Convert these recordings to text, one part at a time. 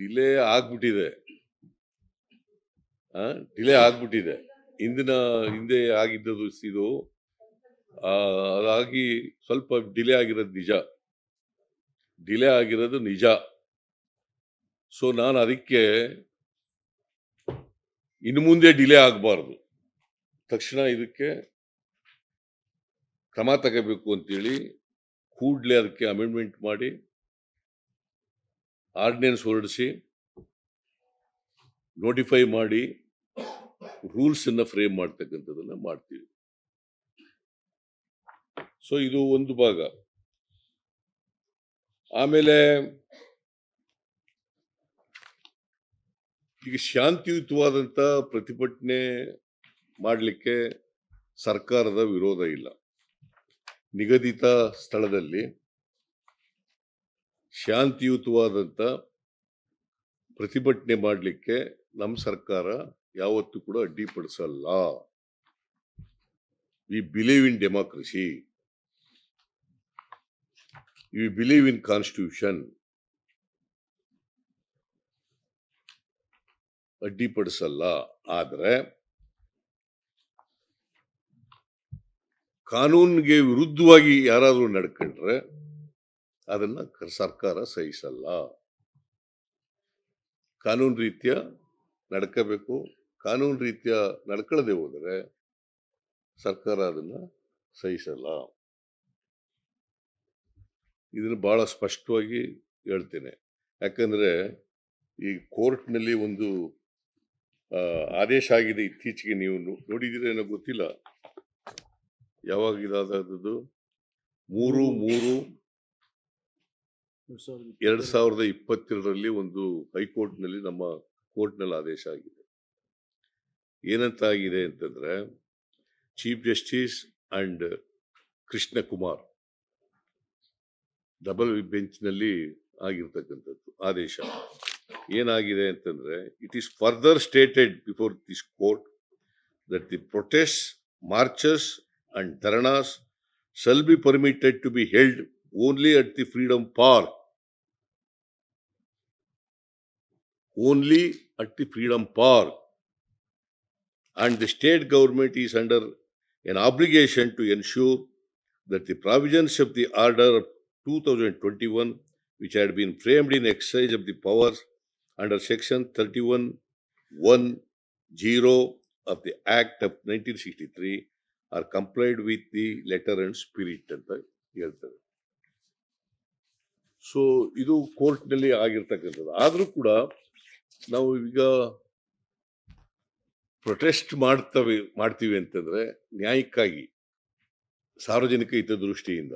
Delay ಆಗ್ಬಿಟ್ಟಿದೆ. Delay ಆಗ್ಬಿಟ್ಟಿದೆ. ಹಿಂದಿನ ಹಿಂದೆ ಆಗಿದ್ದದು ಇದು ಅದಾಗಿ ಸ್ವಲ್ಪ ಡಿಲೇ ಆಗಿರೋದು ನಿಜ. ಡಿಲೇ ಆಗಿರೋದು ನಿಜ. ಸೊ ನಾನು ಅದಕ್ಕೆ ಇನ್ನು ಮುಂದೆ ಡಿಲೇ ಆಗಬಾರ್ದು. ತಕ್ಷಣ ಇದಕ್ಕೆ ಕ್ರಮ ತಗೋಬೇಕು ಅಂತೇಳಿ ಕೂಡಲೇ ಅದಕ್ಕೆ ಅಮೆಂಡ್ಮೆಂಟ್ ಮಾಡಿ ಆರ್ಡಿನೆನ್ಸ್ ಹೊರಡಿಸಿ ನೋಟಿಫೈ ಮಾಡಿ ರೂಲ್ಸ್ ಅನ್ನ ಫ್ರೇಮ್ ಮಾಡ್ತಕ್ಕಂಥದ್ದನ್ನ ಮಾಡ್ತೀವಿ. ಸೊ ಇದು ಒಂದು ಭಾಗ. ಆಮೇಲೆ, ಈಗ ಶಾಂತಿಯುತವಾದಂತ ಪ್ರತಿಭಟನೆ ಮಾಡಲಿಕ್ಕೆ ಸರ್ಕಾರದ ವಿರೋಧ ಇಲ್ಲ. ನಿಗದಿತ ಸ್ಥಳದಲ್ಲಿ ಶಾಂತಿಯುತವಾದಂತ ಪ್ರತಿಭಟನೆ ಮಾಡಲಿಕ್ಕೆ ನಮ್ಮ ಸರ್ಕಾರ ಯಾವತ್ತೂ ಕೂಡ ಅಡ್ಡಿಪಡಿಸಲ್ಲ. We believe in democracy we believe in constitution ಅಡ್ಡಿಪಡಿಸಲ್ಲ. ಆದರೆ ಕಾನೂನಿಗೆ ವಿರುದ್ಧವಾಗಿ ಯಾರಾದರೂ ನಡ್ಕೊಂಡ್ರೆ ಅದನ್ನ ಸರ್ಕಾರ ಸಹಿಸಲ್ಲ. ಕಾನೂನು ರೀತ್ಯ ನಡ್ಕೋಬೇಕು. ಕಾನೂನು ರೀತ್ಯ ನಡ್ಕೊಳ್ಳದೆ ಹೋದರೆ ಸರ್ಕಾರ ಅದನ್ನ ಸಹಿಸಲ್ಲ. ಇದನ್ನು ಬಹಳ ಸ್ಪಷ್ಟವಾಗಿ ಹೇಳ್ತೇನೆ. ಯಾಕಂದ್ರೆ ಈ ಕೋರ್ಟ್ನಲ್ಲಿ ಒಂದು ಆದೇಶ ಆಗಿದೆ ಇತ್ತೀಚೆಗೆ ನೀವು ನೋಡಿದಿರೇನೋ ಗೊತ್ತಿಲ್ಲ. ಯಾವಾಗ ಇದಾದದ್ದು? ಮೂರು ಮೂರು ಎರಡ್ ಸಾವಿರದ ಇಪ್ಪತ್ತೆರಡರಲ್ಲಿ ಒಂದು ಹೈಕೋರ್ಟ್ನಲ್ಲಿ ನಮ್ಮ ಕೋರ್ಟ್ನಲ್ಲಿ ಆದೇಶ ಆಗಿದೆ. ಏನಂತ ಆಗಿದೆ ಅಂತಂದ್ರೆ, chief justice and Krishna Kumar double ಬೆಂಚ್ನಲ್ಲಿ ಆಗಿರ್ತಕ್ಕಂಥದ್ದು ಆದೇಶ. ಏನಾಗಿದೆ ಅಂತಂದ್ರೆ it is further stated before this court that the protest marches and dharnas shall be permitted to be held only at the freedom Park. Only at the Freedom Park. And the state government is under an obligation to ensure that the provisions of the order of 2021, which had been framed in exercise of the powers under section 31 1 0 of the Act of 1963 are complied with the letter and spirit ಅಂತ ಹೇಳ್ತಾರೆ so ಇದು ಕೋರ್ಟ್ನಲ್ಲಿ ಆಗಿರ್ತಕ್ಕಂಥದ್ದು ಆದರೂ ಕೂಡ ನಾವು ಈಗ protest ಮಾಡ್ತವೆ, ಮಾಡ್ತೀವಿ ಅಂತಂದ್ರೆ ನ್ಯಾಯಕ್ಕಾಗಿ, ಸಾರ್ವಜನಿಕ ಹಿತದೃಷ್ಟಿಯಿಂದ,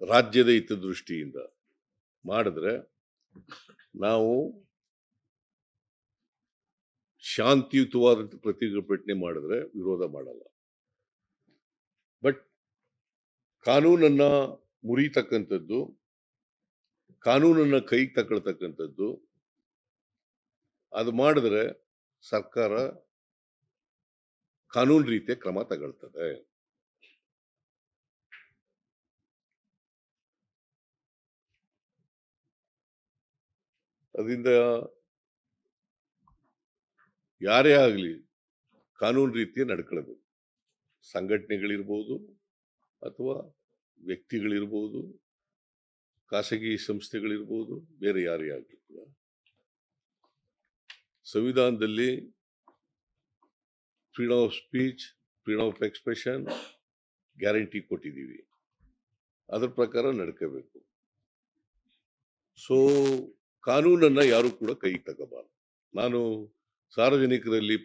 ರಾಜ್ಯದ ಹಿತದೃಷ್ಟಿಯಿಂದ ಮಾಡಿದ್ರೆ ನಾವು ಶಾಂತಿಯುತವಾದ ಪ್ರತಿಭಟನೆ ಮಾಡಿದ್ರೆ ವಿರೋಧ ಮಾಡಲ್ಲ. ಬಟ್ ಕಾನೂನನ್ನ ಮುರಿತಕ್ಕಂಥದ್ದು ಕಾನೂನನ್ನ ಕೈಗೆ ತಗೊಳ್ತಕ್ಕಂಥದ್ದು ಅದು ಮಾಡಿದ್ರೆ ಸರ್ಕಾರ ಕಾನೂನು ರೀತಿಯ ಕ್ರಮ ತಗೊಳ್ತದೆ. ಅದರಿಂದ ಯಾರೇ ಆಗಲಿ ಕಾನೂನು ರೀತಿಯ ನಡ್ಕೊಳ್ಬೇಕು. ಸಂಘಟನೆಗಳಿರ್ಬೋದು ಅಥವಾ ವ್ಯಕ್ತಿಗಳಿರ್ಬೋದು. ಖಾಸಗಿ ಸಂಸ್ಥೆಗಳಿರ್ಬೋದು, ಬೇರೆ ಯಾರೇ ಆಗಲಿ ಕೂಡ. ಸಂವಿಧಾನದಲ್ಲಿ freedom of speech freedom of expression guarantee ಕೊಟ್ಟಿದ್ದೀವಿ. ಅದರ ಪ್ರಕಾರ ನಡ್ಕೋಬೇಕು. ಸೊ ಕಾನೂನನ್ನು ಯಾರು ಕೂಡ ಕೈಗೆ ತಗೋಬಾರ್ದು. ನಾನು ಸಾರ್ವಜನಿಕರಲ್ಲಿ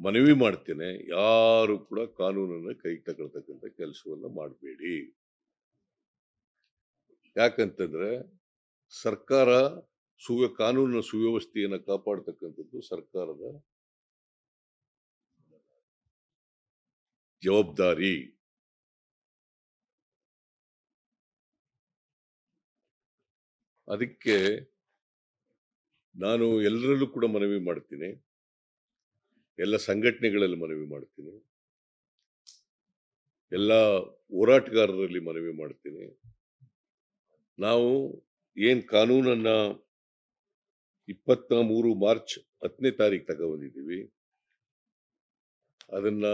ಮನವಿ ಮಾಡ್ತೇನೆ, ಯಾರು ಕೂಡ ಕಾನೂನನ್ನು ಕೈಗೆ ತಗೊಳ್ತಕ್ಕಂಥ ಕೆಲಸವನ್ನು ಮಾಡಬೇಡಿ. ಯಾಕಂತಂದ್ರೆ ಸರ್ಕಾರ ಸುವ್ಯ, ಕಾನೂನಿನ ಸುವ್ಯವಸ್ಥೆಯನ್ನು ಕಾಪಾಡತಕ್ಕಂಥದ್ದು ಸರ್ಕಾರದ ಜವಾಬ್ದಾರಿ. ಅದಕ್ಕೆ ನಾನು ಎಲ್ಲರಲ್ಲೂ ಕೂಡ ಮನವಿ ಮಾಡ್ತೀನಿ. ಎಲ್ಲ ಸಂಘಟನೆಗಳಲ್ಲಿ ಮನವಿ ಮಾಡ್ತೀನಿ. ಎಲ್ಲ ಹೋರಾಟಗಾರರಲ್ಲಿ ಮನವಿ ಮಾಡ್ತೀನಿ. ನಾವು ಏನ್ ಕಾನೂನನ್ನ ಇಪ್ಪತ್ತ ಮೂರು ಮಾರ್ಚ್ ಹತ್ತನೇ ತಾರೀಕು ತಗೊಂಡಿದ್ದೀವಿ ಅದನ್ನ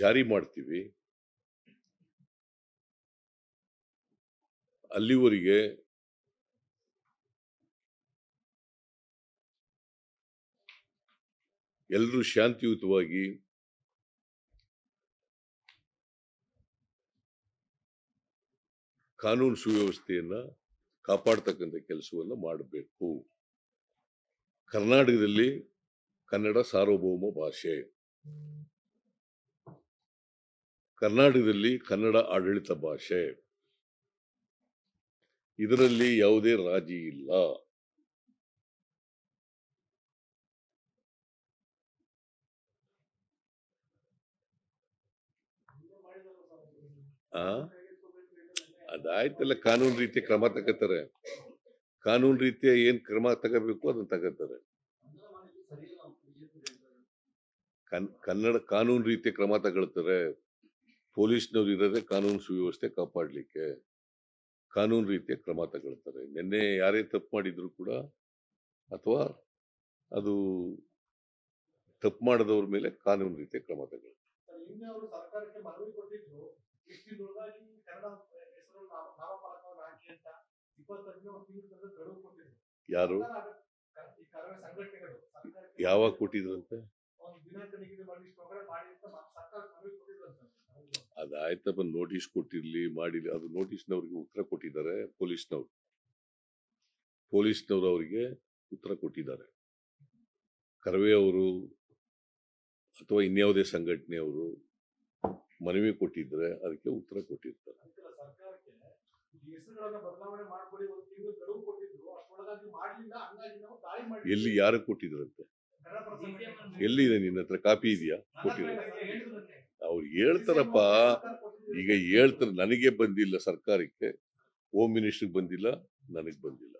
ಜಾರಿ ಮಾಡ್ತೀವಿ. ಅಲ್ಲಿವರೆಗೆ ಎಲ್ಲರೂ ಶಾಂತಿಯುತವಾಗಿ ಕಾನೂನು ಸುವ್ಯವಸ್ಥೆಯನ್ನ ಕಾಪಾಡ್ತಕ್ಕಂಥ ಕೆಲಸವನ್ನು ಮಾಡಬೇಕು. ಕರ್ನಾಟಕದಲ್ಲಿ ಕನ್ನಡ ಸಾರ್ವಭೌಮ ಭಾಷೆ. ಕರ್ನಾಟಕದಲ್ಲಿ ಕನ್ನಡ ಆಡಳಿತ ಭಾಷೆ. ಇದರಲ್ಲಿ ಯಾವುದೇ ರಾಜಿ ಇಲ್ಲ. ಆ? ಅದಾಯ್ತಲ್ಲ ಕಾನೂನು ರೀತಿಯ ಕ್ರಮ ತಗೋತಾರೆ. ಕಾನೂನು ರೀತಿಯ ಏನ್ ಕ್ರಮ ತಗೋಬೇಕು ಅದನ್ನ ತಗೋತಾರೆ. ಕನ್- ಕನ್ನಡ ಕಾನೂನು ರೀತಿಯ ಕ್ರಮ ತಗೊಳ್ತಾರೆ. ಪೊಲೀಸ್ನವ್ರು ಇರೋದೇ ಕಾನೂನು ಸುವ್ಯವಸ್ಥೆ ಕಾಪಾಡ್ಲಿಕ್ಕೆ. ಕಾನೂನು ರೀತಿಯ ಕ್ರಮ ತಗೊಳ್ತಾರೆ. ನಿನ್ನೆ ಯಾರೇ ತಪ್ಪು ಮಾಡಿದ್ರು ಕೂಡ ಅಥವಾ ಅದು ತಪ್ಪು ಮಾಡದವ್ರ ಮೇಲೆ ಕಾನೂನು ರೀತಿಯ ಕ್ರಮ ತಗೊಳ್ತಾರೆ. ಯಾರು? ಯಾವಾಗ ಕೊಟ್ಟಿದ್ರಂತೆ. ಅದಾಯ್ತಪ್ಪ ನೋಟಿಸ್ ಕೊಟ್ಟಿರ್ಲಿ ಮಾಡಿರ್ಲಿ. ಅದು ನೋಟಿಸ್ನವ್ರಿಗೆ ಉತ್ತರ ಕೊಟ್ಟಿದ್ದಾರೆ ಪೊಲೀಸ್ನವ್ರು. ಪೊಲೀಸ್ನವ್ರು ಅವರಿಗೆ ಉತ್ತರ ಕೊಟ್ಟಿದ್ದಾರೆ. ಕರವೇ ಅವರು ಅಥವಾ ಇನ್ಯಾವುದೇ ಸಂಘಟನೆಯವರು ಮನವಿ ಕೊಟ್ಟಿದ್ರೆ ಅದಕ್ಕೆ ಉತ್ತರ ಕೊಟ್ಟಿರ್ತಾರೆ. ಎಲ್ಲಿ ಯಾರು ಕೊಟ್ಟಿದ್ರಂತೆ? ಎಲ್ಲಿದೆ ನಿನ್ನ ಹತ್ರ ಕಾಪಿ ಇದೆಯಾ? ಕೊಟ್ಟಿದ್ರು. ಅವ್ರು ಹೇಳ್ತಾರಪ್ಪ. ಈಗ ಹೇಳ್ತಾರೆ ನನಗೆ ಬಂದಿಲ್ಲ ಸರ್ಕಾರಕ್ಕೆ. ಹೋಮ್ ಮಿನಿಸ್ಟರ್ ಬಂದಿಲ್ಲ ನನಗ್ ಬಂದಿಲ್ಲ.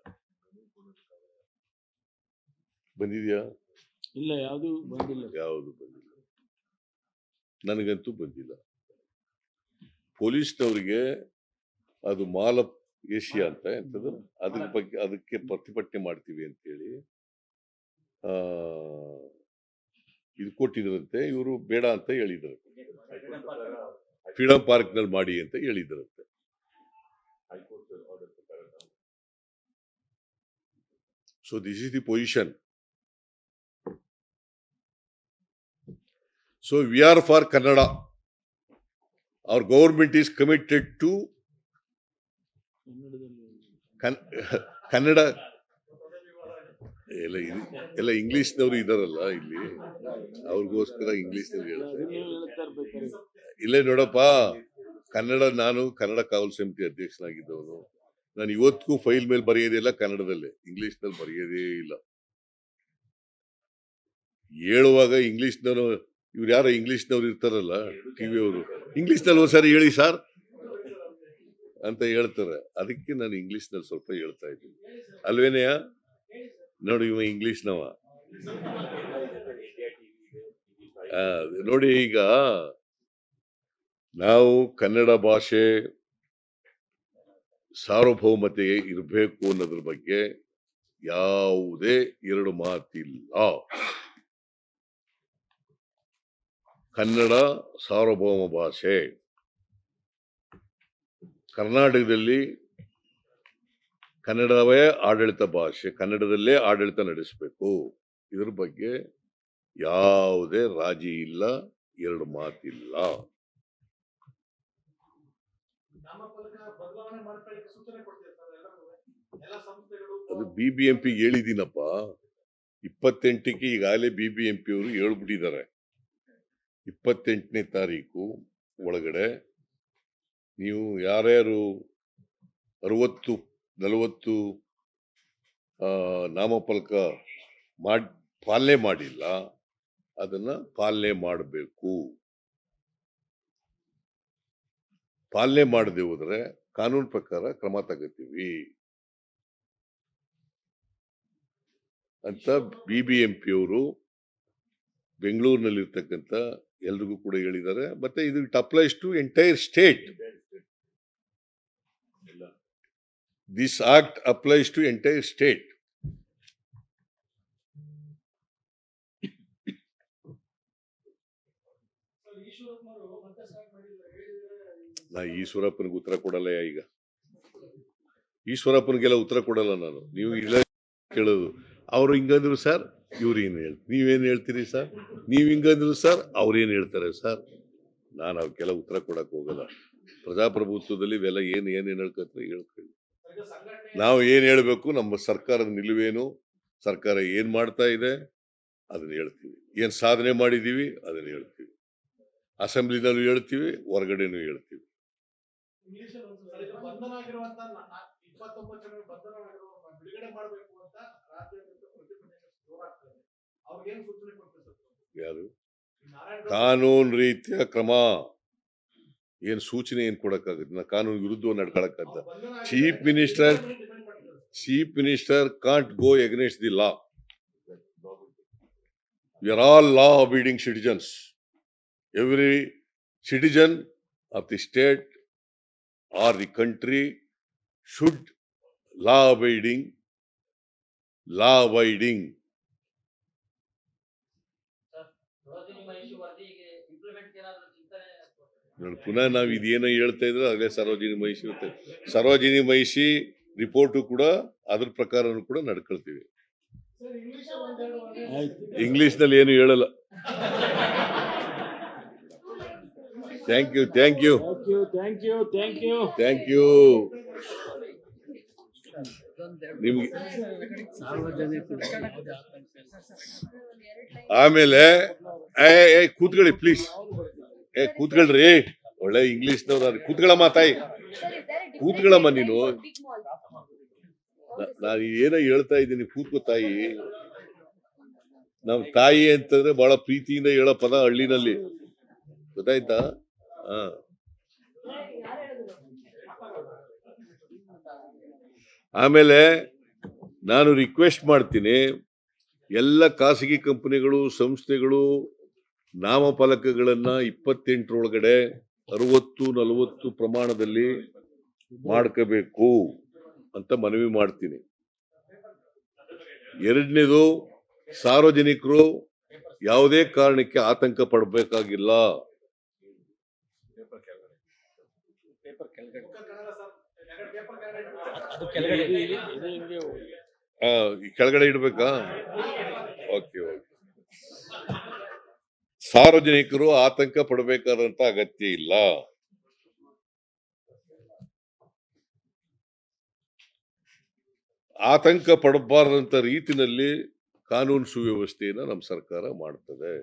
ಬಂದಿದ್ಯಾ? ಇಲ್ಲ ಯಾವುದು ಬಂದಿಲ್ಲ. ಯಾವುದು ಬಂದಿಲ್ಲ? ನನಗಂತೂ ಬಂದಿಲ್ಲ. ಪೊಲೀಸ್ನವರಿಗೆ ಅದು ಮಾಲ ಏಷ್ಯಾ ಅಂತ ಎಂಥದ್ದು ಅದ್ರ ಬಗ್ಗೆ ಅದಕ್ಕೆ ಪ್ರತಿಭಟನೆ ಮಾಡ್ತೀವಿ ಅಂತೇಳಿ. ಇದು ಕೊಟ್ಟಿದ್ರಂತೆ ಇವರು ಬೇಡ ಅಂತ ಹೇಳಿದ್ರು. ಫ್ರೀಡಂ ಪಾರ್ಕ್ನಲ್ಲಿ ಮಾಡಿ ಅಂತ ಹೇಳಿದ್ರಂತೆ. So this is the position so we are for Kannada our government is committed ಕನ್ನಡದಲ್ಲಿ ಕನ್- ಕನ್ನಡ ಎಲ್ಲ ಇದು- ಎಲ್ಲ ಇಂಗ್ಲಿಷ್ನವರು ಇದಾರಲ್ಲ ಇಲ್ಲಿ. ಅವ್ರಿಗೋಸ್ಕರ ಇಂಗ್ಲಿಷ್ನಲ್ಲಿ ಹೇಳ್ತಾರೆ. ಇಲ್ಲೇ ನೋಡಪ್ಪ, ಕನ್ನಡ ನಾನು, ಕನ್ನಡ ಕಾವಲ್ ಸಮಿತಿ ಅಧ್ಯಕ್ಷನಾಗಿದ್ದವನು. ನಾನು ಇವತ್ತಿಗೂ ಫೈಲ್ ಮೇಲೆ ಬರೆಯೋದಿಲ್ಲ ಕನ್ನಡದಲ್ಲೇ, ಇಂಗ್ಲಿಷ್ನಲ್ಲಿ ಬರೆಯೋದೇ ಇಲ್ಲ. ಹೇಳುವಾಗ ಇಂಗ್ಲಿಷ್ನವರು, ಇವ್ರು ಯಾರೋ ಇಂಗ್ಲಿಷ್ನವ್ರು ಇರ್ತಾರಲ್ಲ ಟಿವಿ ಅವರು. ಇಂಗ್ಲಿಷ್ನಲ್ಲಿ ಒಂದ್ಸರಿ ಹೇಳಿ ಸರ್. ಅಂತ ಹೇಳ್ತಾರೆ. ಅದಕ್ಕೆ ನಾನು ಇಂಗ್ಲಿಷ್ನಲ್ಲಿ ಸ್ವಲ್ಪ ಹೇಳ್ತಾ ಇದ್ದೀನಿ. ಅಲ್ವೇನೆಯ ನೋಡಿ ಇವ ಇಂಗ್ಲಿಷ್ನವ. ನೋಡಿ ಈಗ ನಾವು ಕನ್ನಡ ಭಾಷೆ ಸಾರ್ವಭೌಮತೆ ಇರಬೇಕು ಅನ್ನೋದ್ರ ಬಗ್ಗೆ ಯಾವುದೇ ಎರಡು ಮಾತಿಲ್ಲ. ಕನ್ನಡ ಸಾರ್ವಭೌಮ ಭಾಷೆ. ಕರ್ನಾಟಕದಲ್ಲಿ ಕನ್ನಡವೇ ಆಡಳಿತ ಭಾಷೆ ಕನ್ನಡದಲ್ಲೇ ಆಡಳಿತ ನಡೆಸಬೇಕು. ಇದ್ರ ಬಗ್ಗೆ ಯಾವುದೇ ರಾಜಿ ಇಲ್ಲ ಎರಡು ಮಾತಿಲ್ಲ. ಅದು ಬಿ ಬಿ ಎಂ ಪಿ ಹೇಳಿದ್ದೀನಪ್ಪ ಇಪ್ಪತ್ತೆಂಟಕ್ಕೆ ಈಗಾಗಲೇ ಬಿ ಬಿ ಎಂ ಪಿ ಅವರು ಹೇಳ್ಬಿಟ್ಟಿದ್ದಾರೆ. ಇಪ್ಪತ್ತೆಂಟನೇ ತಾರೀಕು ಒಳಗಡೆ ನೀವು ಯಾರ್ಯಾರು ಅರವತ್ತು, ನಲವತ್ತು ನಾಮಫಲಕ ಮಾಡಿ, ಪಾಲನೆ ಮಾಡಿಲ್ಲ, ಅದನ್ನ ಪಾಲನೆ ಮಾಡಬೇಕು. ಪಾಲನೆ ಮಾಡದೆ ಹೋದ್ರೆ ಕಾನೂನು ಪ್ರಕಾರ ಕ್ರಮ ತಗೋತೀವಿ. ಅಂತ ಬಿ ಬಿ ಎಂ ಪಿ ಅವರು ಬೆಂಗಳೂರಿನಲ್ಲಿರ್ತಕ್ಕಂಥ ಎಲ್ರಿಗೂ ಕೂಡ ಹೇಳಿದ್ದಾರೆ. ಮತ್ತೆ ಇದು it applies to entire state. This act applies to entire state. ನಾ ಈಶ್ವರಪ್ಪನಿಗೆ ಉತ್ತರ ಕೊಡಲ್ಲ ಈಗ. ಈಶ್ವರಪ್ಪನಿಗೆಲ್ಲ ಉತ್ತರ ಕೊಡಲ್ಲ ನಾನು. ನೀವು ಇಲ್ಲ ಕೇಳೋದು. ಅವರು ಹಿಂಗಂದ್ರು ಸರ್, ಇವ್ರು ಏನು ಹೇಳ್, ನೀವೇನು ಹೇಳ್ತೀರಿ ಸರ್? ನೀವು ಹಿಂಗಂದ್ರು ಸರ್ ಅವ್ರೇನು ಹೇಳ್ತಾರೆ ಸರ್? ನಾನು ಅವಕ್ಕೆಲ್ಲ ಉತ್ತರ ಕೊಡಕ್ಕೆ ಹೋಗಲ್ಲ. ಪ್ರಜಾಪ್ರಭುತ್ವದಲ್ಲಿ ಇವೆಲ್ಲ ಏನು ಏನೇನು ಹೇಳ್ಕೊತಾರೆ ಹೇಳ್ಕೊಳ್ಳಿ ನಾವು ಏನು ಹೇಳಬೇಕು? ನಮ್ಮ ಸರ್ಕಾರದ ನಿಲುವೇನು? ಸರ್ಕಾರ ಏನು ಮಾಡ್ತಾ ಇದೆ? ಅದನ್ನು ಹೇಳ್ತೀವಿ. ಏನು ಸಾಧನೆ ಮಾಡಿದ್ದೀವಿ ಅದನ್ನು ಹೇಳ್ತೀವಿ. ಅಸೆಂಬ್ಲಿನಲ್ಲೂ ಹೇಳ್ತೀವಿ ಹೊರಗಡೆನೂ ಹೇಳ್ತೀವಿ. ಯಾರು? ಕಾನೂನು ರೀತಿಯ ಕ್ರಮ. ಏನು ಸೂಚನೆ ಏನು ಕೊಡಕ್ಕಾಗುತ್ತೆ ನಾ ಕಾನೂನು ವಿರುದ್ಧ ನಡ್ಕೊಳಕ್ಕಾಗ್ತ ಅವ್ರು ಬಂಧನ ಆಗಿದ್ರೆ Chief Minister- ಡಿಪೆಂಡ್ ಮಾಡ್ತಾರೆ chief minister can't go against the law we are all law abiding citizens every citizen of the state or the country should law abiding law abiding ನೋಡಿ ಪುನಃ ನಾವು ಇದೇನೋ ಹೇಳ್ತಾ ಇದ್ರೆ ಅದೇ ಸರೋಜಿನಿ ಮಹಿಷಿ ಇರುತ್ತೆ. ಸರೋಜಿನಿ ಮಹಿಷಿ ರಿಪೋರ್ಟು ಕೂಡ ಅದ್ರ ಪ್ರಕಾರನೂ ಕೂಡ ನಡ್ಕೊಳ್ತೀವಿ. ಇಂಗ್ಲಿಷ್ನಲ್ಲಿ ಏನು ಹೇಳಲ್ಲ. Thank you thank you thank you thank you thank you ನಿಮ್ಗೆ ಆಮೇಲೆ ಕೂತ್ಕೊಳ್ಳಿ ಪ್ಲೀಸ್ ಏ, ಕೂತ್ಕೊಳ್ರಿ. ಒಳ್ಳೆ ಇಂಗ್ಲಿಷ್ನವ್ರು ಕೂತ್ಕೊಳ್ಳಮ್ಮ ತಾಯಿ. ಕೂತ್ಕೊಳ್ಳಮ್ಮ ನೀನು. ನಾನು ಏನೋ ಹೇಳ್ತಾ ಇದ್ದೀನಿ, ಕೂತ್ಕೋ, ತಾಯಿ. ನಮ್ ತಾಯಿ ಅಂತಂದ್ರೆ ಬಹಳ ಪ್ರೀತಿಯಿಂದ ಹೇಳೋ ಪದ ಹಳ್ಳಿನಲ್ಲಿ. ಗೊತ್ತಾಯ್ತಾ? ಹ. ಆಮೇಲೆ ನಾನು ರಿಕ್ವೆಸ್ಟ್ ಮಾಡ್ತೀನಿ, ಎಲ್ಲ ಖಾಸಗಿ ಕಂಪನಿಗಳು, ಸಂಸ್ಥೆಗಳು ನಾಮಫಲಕಗಳನ್ನ ಇಪ್ಪತ್ತೆಂಟರೊಳಗಡೆ ಅರವತ್ತು, ನಲವತ್ತು ಪ್ರಮಾಣದಲ್ಲಿ ಮಾಡ್ಕೋಬೇಕು ಅಂತ ಮನವಿ ಮಾಡ್ತೀನಿ. ಎರಡನೇದು, ಸಾರ್ವಜನಿಕರು ಯಾವುದೇ ಕಾರಣಕ್ಕೆ ಆತಂಕ ಪಡಬೇಕಾಗಿಲ್ಲ. ಕೆಳಗಡೆ ಇಡ್ಬೇಕಾ? Okay okay. ಸಾರ್ವಜನಿಕರು ಆತಂಕ ಪಡಬೇಕಾದಂತ ಅಗತ್ಯ ಇಲ್ಲ. ಆತಂಕ ಪಡಬಾರದಂತ ರೀತಿನಲ್ಲಿ ಕಾನೂನು ಸುವ್ಯವಸ್ಥೆಯನ್ನ ನಮ್ಮ ಸರ್ಕಾರ ಮಾಡ್ತದೆ.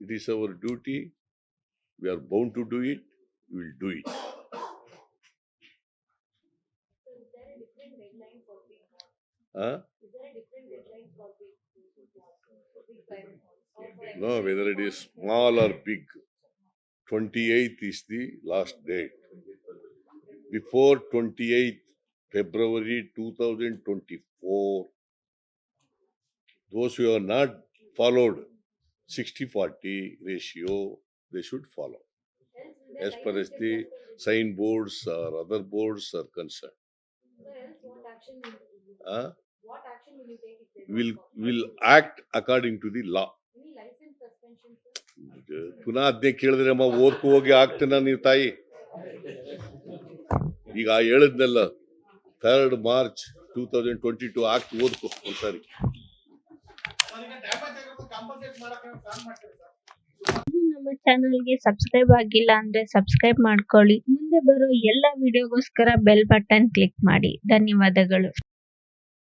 It is our duty we are bound to do it will do it ಆ No, whether it is small or big, twenty-eighth is the last date. Before twenty-eighth February two thousand twenty-four, those who have not followed 60-40 ratio, they should follow. As far as the sign boards or other boards are concerned. Uh, What action will you take if they will, don't follow? will act according to the law. ಪುನಃ ಅದನ್ನೇ ಕೇಳಿದ್ರೆ ಅಮ್ಮ ಓದ್ಕೋ ಹೋಗಿ ಆಗ್ತೀನ ನೀವು ತಾಯಿ. ಈಗ ಹೇಳಿದ್ನಲ್ಲ third March two thousand twenty two act ಓದ್ಕೊ ಒಂದ್ಸಾರಿ. ನಮ್ಮ ಚಾನಲ್ಗೆ ಸಬ್ಸ್ಕ್ರೈಬ್ ಆಗಿಲ್ಲ ಅಂದ್ರೆ ಸಬ್ಸ್ಕ್ರೈಬ್ ಮಾಡ್ಕೊಳ್ಳಿ. ಮುಂದೆ ಬರೋ ಎಲ್ಲ ವಿಡಿಯೋಗೋಸ್ಕರ ಬೆಲ್ ಬಟನ್ ಕ್ಲಿಕ್ ಮಾಡಿ. ಧನ್ಯವಾದಗಳು.